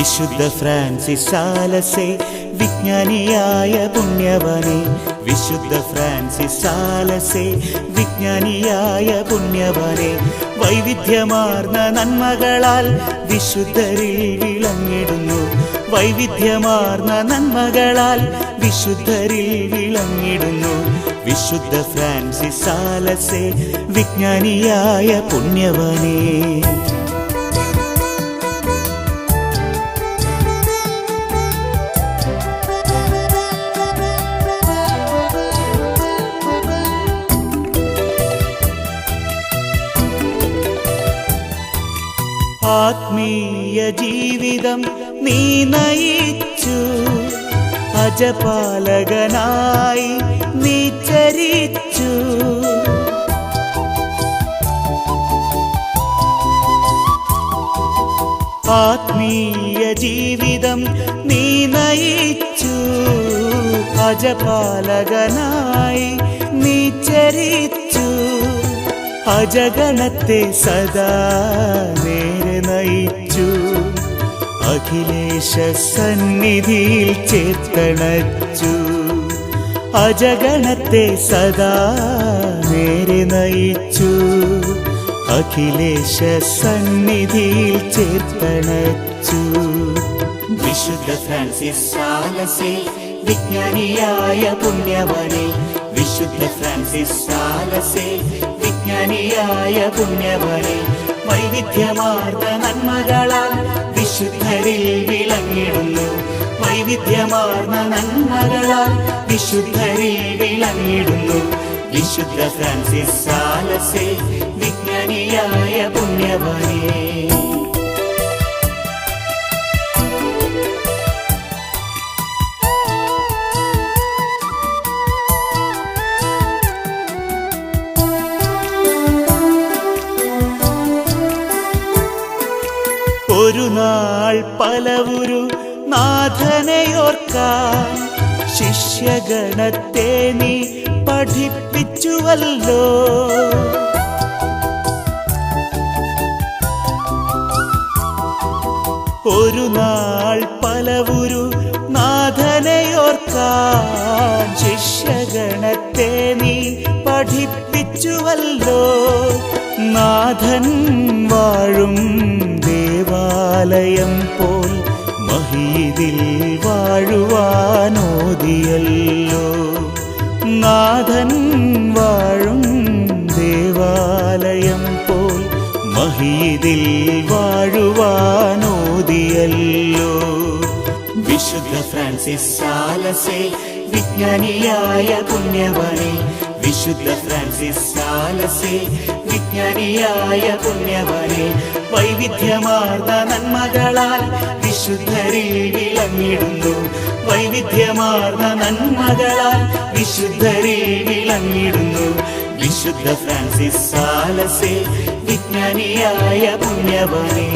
വിശുദ്ധ ഫ്രാൻസിസ് ആലസെ വിജ്ഞാനിയായ പുണ്യവനെ. വിശുദ്ധ ഫ്രാൻസിസ് ആലസെ വിജ്ഞാനിയായ പുണ്യവനെ. വൈവിധ്യമാർന്ന നന്മകളാൽ വിശുദ്ധരിൽ വിളങ്ങിടുന്നു. വൈവിധ്യമാർന്ന നന്മകളാൽ വിശുദ്ധരിൽ വിളങ്ങിടുന്നു. വിശുദ്ധ ഫ്രാൻസിസ് ആലസെ വിജ്ഞാനിയായ പുണ്യവനേ. ആത്മീയ ജീവിതം നീ നയിച്ചു. അജപാലകനായി നീ ചരിച്ചു. ആത്മീയ ജീവിതം നീ നയിച്ചു. അജപാലകനായി നീ ചരിച്ചു. അജഗണത്തെ സദാ നേരെ നയിച്ചു. അഖിലേശ സന്നിധിയിൽ ചേർത്തണച്ചു. അജഗണത്തെ സദാ നേരെ നയിച്ചു. അഖിലേശ സന്നിധിയിൽ ചേർത്തണച്ചു. വിശുദ്ധ ഫ്രാൻസിസ് സാലസെ വിജ്ഞാനിയായ പുണ്യവനെ വിശുദ്ധ ഫ്രാൻസിസ് സാലസെ വിജ്ഞാനിയായ പുണ്യവനെ വൈവിധ്യമാർന്ന നന്മകളാൽ വിശുദ്ധരിൽ വിളങ്ങിടുന്നു വൈവിധ്യമാർന്ന നന്മകളാൽ വിശുദ്ധരിൽ വിളങ്ങിടുന്നു വിശുദ്ധ ഫ്രാൻസിസ് സാലസെ വിജ്ഞാനിയായ പുണ്യവനേ. ഒരു നാൾ പലവുരു നാഥനയോർക്കാൻ ശിഷ്യഗണത്തെ നീ പഠിപ്പിച്ചുവല്ലോ. ഒരു നാൾ പലവുരു നാഥനയോർക്കാൻ ശിഷ്യഗണത്തെ നീ പഠിപ്പിച്ചുവല്ലോ. നാഥൻ വാഴും ദേവാലയം പോൽ മഹീതിൽ വാഴുവാനോദിയല്ലോ നാഥൻ വാഴും ദേവാലയം പോൽ മഹീതിൽ വാഴുവാനോദിയല്ലോ വിശുദ്ധ ഫ്രാൻസിസ് സാലസെ വിജ്ഞാനിയായ പുണ്യവനെ. വിശുദ്ധ ഫ്രാൻസിസ് സാലസെ വിജ്ഞാനിയായ പുണ്യവനെ വൈവിധ്യമാർന്ന നന്മകളാൽ വിശുദ്ധരിൽ വിളങ്ങിടുന്നു വൈവിധ്യമാർന്ന നന്മകളാൽ വിശുദ്ധരിൽ വിളങ്ങിടുന്നു വിശുദ്ധ ഫ്രാൻസിസ് സാലസെ വിജ്ഞാനിയായ പുണ്യവനേ.